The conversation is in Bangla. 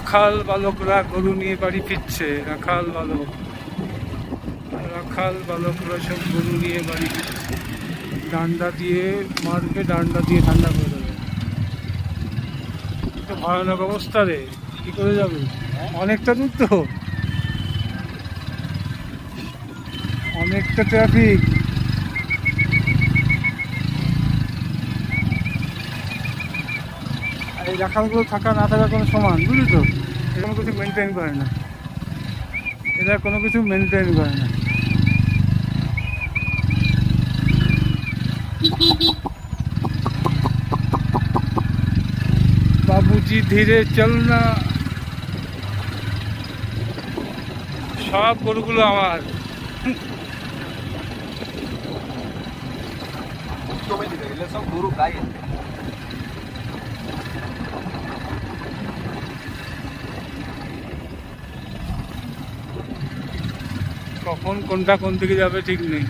রাখাল বালকরা গরু নিয়ে বাড়ি ফিরছে, রাখাল বালক। রাখাল বালকরা সব গরু নিয়ে বাড়ি ফিরছে। ডান্ডা দিয়ে মারবে, ডান্ডা দিয়ে ঠান্ডা করে দেবে। তো ভয়ানক অবস্থা রে, কি করে যাবে? অনেকটা দূর তো। অনেকটা ট্রাফিক এই রাখালগুলো থাকা না থাকা কোনো সমান বুঝলি তো এরকম কিছু মেনটেন করে না। এরা কোনো কিছু মেনটেন করে না। বাবুজি ধীরে চল না। সব গরুগুলো আমার। সব গরু গায়ে। কখন কোনটা কোন দিকে যাবে ঠিক নেই।